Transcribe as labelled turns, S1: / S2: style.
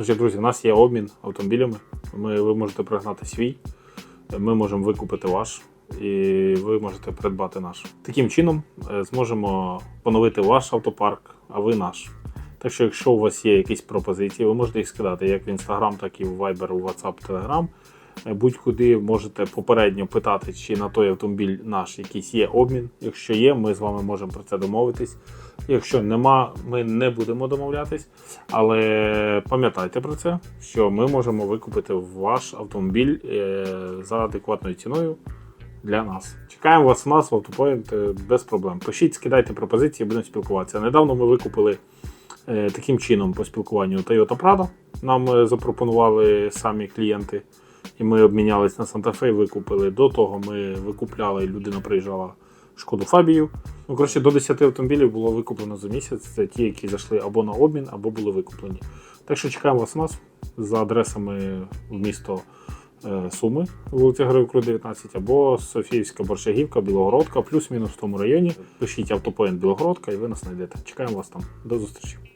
S1: Коротше, друзі, у нас є обмін автомобілями. Ми, ви можете пригнати свій, ми можемо викупити ваш, і ви можете придбати наш. Таким чином е, зможемо поновити ваш автопарк, а ви наш. Так що, якщо у вас є якісь пропозиції, ви можете їх скидати як в Instagram, так і в Viber, у WhatsApp, Telegram. Е, Будь-куди можете попередньо питати, чи на той автомобіль наш якийсь є обмін. Якщо є, ми з вами можемо про це домовитись. Якщо нема, ми не будемо домовлятись. Але пам'ятайте про це, що ми можемо викупити ваш автомобіль е, за адекватною ціною для нас. Чекаємо вас у нас в автопоінт е, без проблем. Пишіть, скидайте пропозиції, будемо спілкуватися. Недавно ми викупили таким чином по спілкуванню Toyota Prado. Нам запропонували самі клієнти, і ми обмінялись на і викупили. До того ми викупляли, людина приїжджала шкоду Фабію. Ну, коротше, до 10 автомобілів було викуплено за місяць. Це ті, які зайшли або на обмін, або були викуплені. Так що чекаємо вас у нас за адресами в місто е, Суми, вулиця Героїв 19, або Софіївська Борщагівка, Білогородка, плюс-мінус в тому районі. Пишіть автопоінт Білогородка і ви нас знайдете. Чекаємо вас там. До зустрічі.